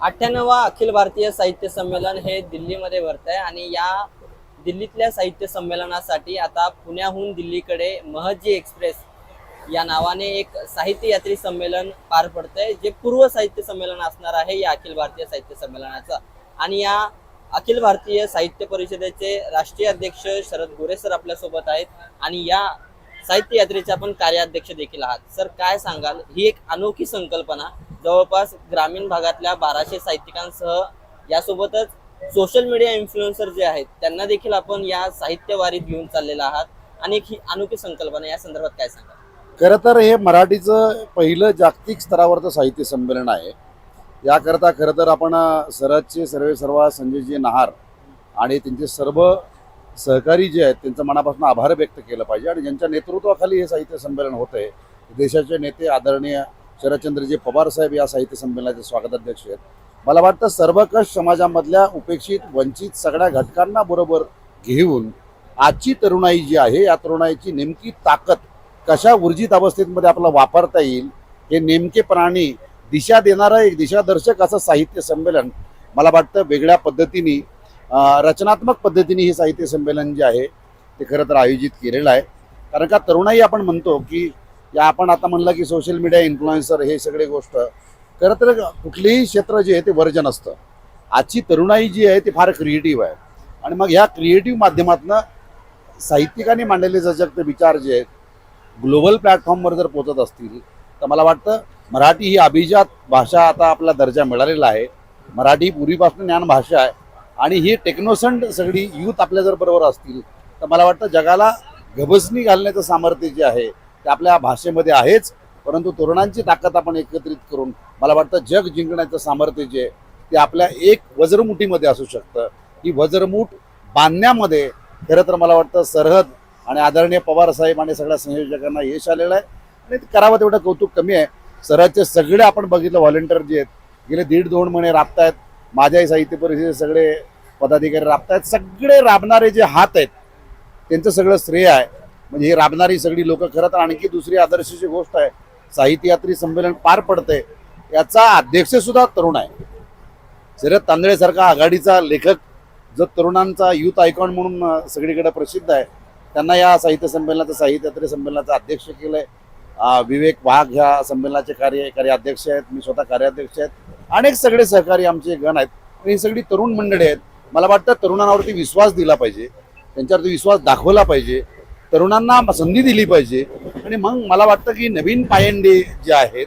अठ्ठ्याण्णवा अखिल भारतीय साहित्य संमेलन हे दिल्लीमध्ये भरत आहे आणि या दिल्लीतल्या साहित्य संमेलनासाठी आता पुण्याहून दिल्लीकडे महजी एक्सप्रेस या नावाने एक साहित्य यात्री संमेलन पार पडतंय जे पूर्व साहित्य संमेलन असणार आहे या अखिल भारतीय साहित्य संमेलनाचं. आणि या अखिल भारतीय साहित्य परिषदेचे राष्ट्रीय अध्यक्ष शरद गोरे सर आपल्यासोबत आहेत आणि या साहित्य यात्रेचे आपण कार्याध्यक्ष देखील आहात. सर काय सांगाल? ही एक अनोखी संकल्पना जवळपास ग्रामीण भागातल्या बाराशे साहित्यिकांसह यासोबतच सोशल मीडिया इन्फ्लुएन्सर जे आहेत त्यांना देखील आपण या साहित्य वारीत घेऊन चाललेला आहात. आणि ही अनोखी संकल्पना या संदर्भात काय सांगा खरं तर हे मराठीचं पहिलं जागतिक स्तरावरचं साहित्य संमेलन आहे. याकरता खरं तर आपण अ, सरहदचे सर्वे सर्व संजयजी नहार आणि त्यांचे सर्व सहकारी जे आहेत त्यांचं मनापासून आभार व्यक्त केलं पाहिजे. आणि ज्यांच्या नेतृत्वाखाली हे साहित्य संमेलन होतं आहे देशाचे नेते आदरणीय शरदचंद्रजी पवार साहेब या साहित्य संमेलनाचे स्वागताध्यक्ष आहेत. मला वाटतं सर्वकष समाजामधल्या उपेक्षित वंचित सगळ्या घटकांना बरोबर घेऊन आजची तरुणाई जी आहे या तरुणाईची नेमकी ताकद कशा ऊर्जित अवस्थेमध्ये आपला वापरता येईल हे नेमकेपणाने दिशा देणारं एक दिशादर्शक असं साहित्य संमेलन मला वाटतं वेगळ्या पद्धतीने रचनात्मक पद्धतीने हे साहित्य संमेलन जे आहे ते खरं तर आयोजित केलेलं आहे. कारण का तरुणाई आपण म्हणतो की या आपण आता म्हणलं की सोशल मीडिया इन्फ्लुएन्सर हे सगळे गोष्ट. खरं तर कुठलेही क्षेत्र जे आहे ते वर्जन असतं. आजची तरुणाई जी आहे ती फार क्रिएटिव्ह आहे. आणि मग ह्या क्रिएटिव्ह माध्यमातनं साहित्यिकांनी मांडलेले सशक्त विचार जे आहेत ग्लोबल प्लॅटफॉर्मवर जर पोचत असतील तर मला वाटतं मराठी ही अभिजात भाषा आता आपला दर्जा मिळालेला आहे. मराठी पूर्वीपासून ज्ञान भाषा आहे. आणि ही टेक्नोसंट सगळी यूथ आपल्या जर बरोबर असतील तर मला वाटतं जगाला गबसणी घालण्याचं सामर्थ्य जे आहे ते आपल्या भाषेमध्ये आहेच परंतु तरुणांची ताकद आपण एकत्रित करून मला वाटतं जग जिंकण्याचं सामर्थ्य जे ते आपल्या एक वज्रमुठीमध्ये असू शकतं. ही वज्रमूठ बांधण्यामध्ये खरं तर मला वाटतं सरहद आणि आदरणीय पवार साहेब आणि सगळ्या संयोजकांना यश आलेलं आहे. आणि करावं तेवढं कौतुक कमी आहे. सरहदचे सगळे आपण बघितलं व्हॉलेंटियर जे आहेत गेले दीड दोन महिने राबतायत. माझ्याही साहित्य परिषदेचे सगळे पदाधिकारी राबतायत. सगळे राबणारे जे हात आहेत त्यांचं सगळं श्रेय आहे. म्हणजे ही राबणारी सगळी लोक खरं तर आणखी दुसरी आदर्शाची गोष्ट आहे. साहित्यात्री संमेलन पार पडते याचा अध्यक्षसुद्धा तरुण आहे. शरद तांदळेसारखा आघाडीचा लेखक जो तरुणांचा युथ आयकॉन म्हणून सगळीकडे प्रसिद्ध आहे त्यांना या साहित्य संमेलनाचं साहित्यात्री संमेलनाचा संमेलनाचं अध्यक्ष केलं आहे विवेक वाघ ह्या संमेलनाचे कार्य कार्याध्यक्ष आहेत. मी स्वतः कार्याध्यक्ष आहेत. अनेक सगळे सहकारी आमचे गण आहेत. ही सगळी तरुण मंडळी आहेत. मला वाटतं तरुणांवरती विश्वास दिला पाहिजे. त्यांच्यावरती विश्वास दाखवला पाहिजे. तरुणांना संधी दिली पाहिजे. आणि मग मला वाटतं की नवीन पायंडे जे आहेत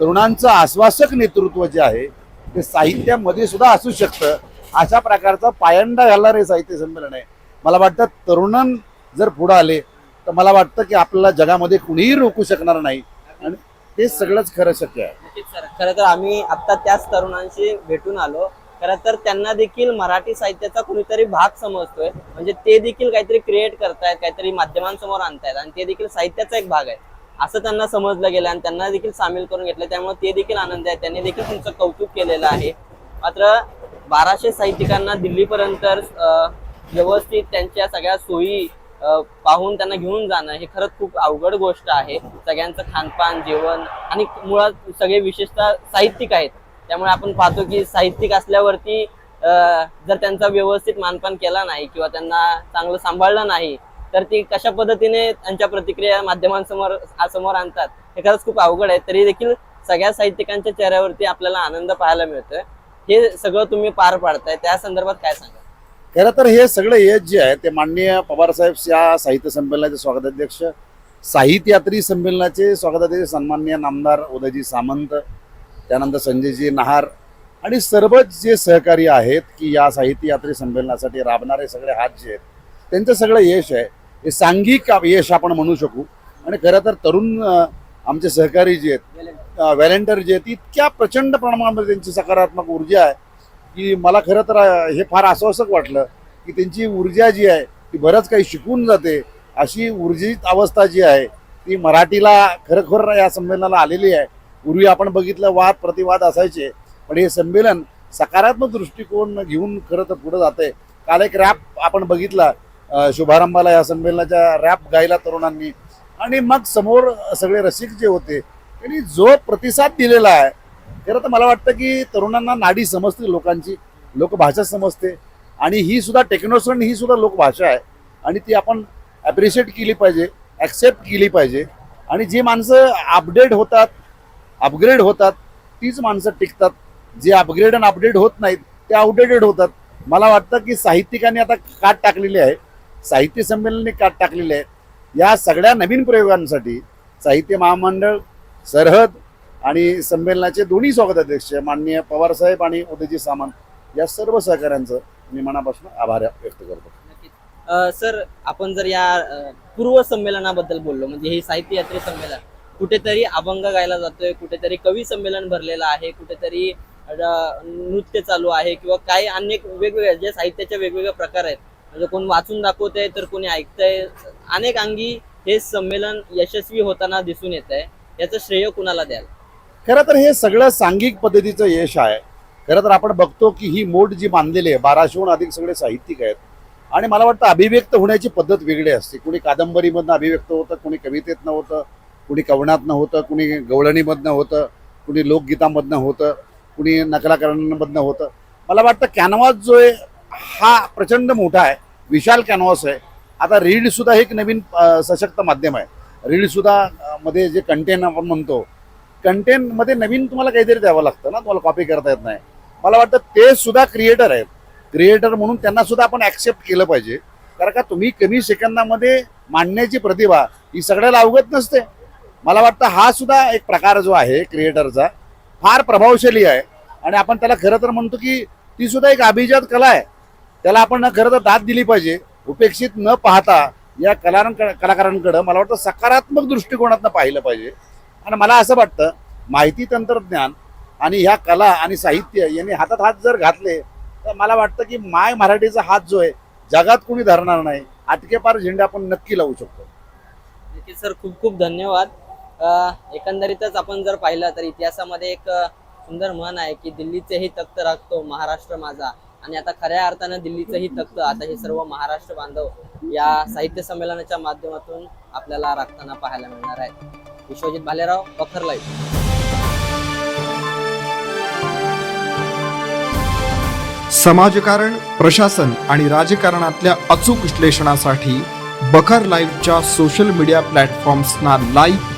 तरुणांचं आश्वासक नेतृत्व जे आहे ते साहित्यामध्ये सुद्धा असू शकतं. अशा प्रकारचा पायंडा घालणारे साहित्य संमेलन आहे. मला वाटतं तरुणां जर पुढं आले तर मला वाटतं की आपल्याला जगामध्ये कुणीही रोखू शकणार नाही. आणि ते सगळंच खरं शक्य आहे. खरं तर आम्ही आत्ता त्याच तरुणांशी भेटून आलो. खरं तर त्यांना देखील मराठी साहित्याचा कुणीतरी भाग समजतोय. म्हणजे ते देखील काहीतरी क्रिएट करतायत काहीतरी माध्यमांसमोर आणतायत आणि ते देखील साहित्याचा एक भाग आहे. असं त्यांना समजलं गेलं आणि त्यांना देखील सामील करून घेतलं. त्यामुळे ते देखील आनंद आहे. त्यांनी देखील तुमचं कौतुक केलेलं आहे. मात्र बाराशे साहित्यिकांना दिल्लीपर्यंत व्यवस्थित त्यांच्या सगळ्या सोयी पाहून त्यांना घेऊन जाणं हे खरंच खूप अवघड गोष्ट आहे. सगळ्यांचं खानपान जेवण आणि मुळात सगळे विशेषतः साहित्यिक आहेत. त्यामुळे आपण पाहतो की साहित्यिक असल्यावरती जर त्यांचा व्यवस्थित मानपान केला नाही किंवा त्यांना चांगलं सांभाळलं नाही तर ती कशा पद्धतीने त्यांच्या प्रतिक्रिया माध्यमांसमोर समोर आणतात हे खरंच खूप अवघड आहे. तरी देखील सगळ्या साहित्यिकांच्या चेहऱ्यावरती आपल्याला आनंद पाहायला मिळतोय. हे सगळं तुम्ही पार पाडताय. त्या संदर्भात काय सांगा खरं तर हे सगळं यश जे आहे ते माननीय पवारसाहेब या साहित्य संमेलनाचे स्वागताध्यक्ष साहित्य यात्री संमेलनाचे स्वागताध्यक्ष सन्माननीय नामदार उदयजी सामंत त्यानंतर संजयजी नहार आणि सर्वच जे सहकारी आहेत की या साहित्य यात्री संमेलनासाठी राबणारे सगळे हात जे आहेत त्यांचं सगळं यश आहे. हे सांघिक यश आपण म्हणू शकू. आणि खरं तर तरुण आमचे सहकारी जे आहेत व्हॅलेंटर जे आहेत इतक्या प्रचंड प्रमाणामध्ये त्यांची सकारात्मक ऊर्जा आहे की मला खरं तर हे फार आश्वासक वाटलं की त्यांची ऊर्जा जी आहे ती बरंच काही शिकून जाते. अशी ऊर्जित अवस्था जी आहे ती मराठीला खरोखर या संमेलनाला आलेली आहे. पूर्वी आपण बघितलं वाद प्रतिवाद असायचे पण हे संमेलन सकारात्मक दृष्टिकोन घेऊन खरं तर पुढे जाते काल एक रॅप आपण बघितला शुभारंभाला या संमेलनाच्या रॅप गायला तरुणांनी. आणि मग समोर सगळे रसिक जे होते त्यांनी जो प्रतिसाद दिलेला आहे खरं तर मला वाटतं की तरुणांना नाडी समजते लोकांची लोकभाषा समजते. आणि ही सुद्धा टेक्नोसन ही सुद्धा लोकभाषा आहे. आणि ती आपण ॲप्रिशिएट केली पाहिजे ॲक्सेप्ट केली पाहिजे. आणि जी माणसं अपडेट होतात अपग्रेड होतात तीच माणसं टिकतात. जे अपग्रेड आणि अपडेट होत नाहीत ते आउटडेटेड होतात. मला वाटतं की साहित्यिकांनी आता काट टाकलेली आहे. साहित्य संमेलनाने काट टाकलेली आहे. या सगळ्या नवीन प्रयोगांसाठी साहित्य महामंडळ सरहद आणि संमेलनाचे दोन्ही स्वागताध्यक्ष माननीय पवारसाहेब आणि उदयजी सामंत या सर्व सहकाऱ्यांचं मी मनापासून आभार व्यक्त करतो. सर आपण जर या पूर्व संमेलनाबद्दल बोललो म्हणजे हे साहित्य यात्रे संमेलन कुठेतरी अभंग गायला जातोय कुठेतरी कवी संमेलन भरलेलं आहे कुठेतरी नृत्य चालू आहे किंवा काही अनेक वेगवेगळे जे साहित्याचे वेगवेगळे प्रकार आहेत. म्हणजे कोण वाचून दाखवतंय तर कोणी ऐकतंय. अनेक अंगी हे संमेलन यशस्वी होताना दिसून येत आहे याचं श्रेय कुणाला द्याल? खरं तर हे सगळं सांघिक पद्धतीचं यश आहे. खरं तर आपण बघतो की ही मोठ जी बांधलेली आहे बाराशेहून अधिक सगळे साहित्यिक आहेत. आणि मला वाटतं अभिव्यक्त होण्याची पद्धत वेगळी असते. कुणी कादंबरीमधनं अभिव्यक्त होतं कुणी कवितेतनं होतं कुणी कवनातनं होतं कुणी गवळणीमधनं होतं कुणी लोकगीतामधनं होतं कुणी नकलाकरणामधनं होतं. मला वाटतं कॅनव्हास जो आहे हा प्रचंड मोठा आहे. विशाल कॅनव्हास आहे. आता रीडसुद्धा हे एक नवीन सशक्त माध्यम आहे. रीडसुद्धा मध्ये जे कंटेंट आपण म्हणतो कंटेनमध्ये नवीन तुम्हाला काहीतरी द्यावं लागतं ना तुम्हाला कॉपी करता येत नाही. मला वाटतं ते सुद्धा क्रिएटर आहेत. क्रिएटर म्हणून त्यांना सुद्धा आपण ऍक्सेप्ट केलं पाहिजे. कारण का तुम्ही कमी सेकंदामध्ये मांडण्याची प्रतिभा ही सगळ्याला अवगत नसते. मला वाटतं हा सुद्धा एक प्रकार जो आहे क्रिएटरचा फार प्रभावशाली आहे. आणि आपण त्याला खरं तर म्हणतो की ती सुद्धा एक अभिजात कला आहे. त्याला आपण खरं तर दाद दिली पाहिजे. उपेक्षित न पाहता या कलाकारांकडे कलाकारांकडं मला वाटतं सकारात्मक दृष्टिकोनातनं पाहिलं पाहिजे. आणि मला असं वाटतं माहिती तंत्रज्ञान आणि ह्या कला आणि साहित्य यांनी हातात हात जर घातले तर मला वाटतं की माय मराठीचा हात जो आहे जगात कोणी धरणार नाही. आटकेपार झेंडे आपण नक्की लावू शकतो. सर. खूप खूप धन्यवाद. एकंदरीतच आपण जर पाहिलं तर इतिहासामध्ये एक सुंदर म्हण आहे की दिल्लीचेही तख्त राखतो महाराष्ट्र माझा. आणि आता खऱ्या अर्थानं दिल्लीचंही तख्त आता हे सर्व महाराष्ट्र बांधव या साहित्य संमेलनाच्या माध्यमातून आपल्याला राखताना पाहायला मिळणार आहे विश्वजित भालेराव बखर लाईव्ह. समाजकारण प्रशासन आणि राजकारणातल्या अचूक विश्लेषणासाठी बखर लाईव्हच्या सोशल मीडिया प्लॅटफॉर्म्सना लाईक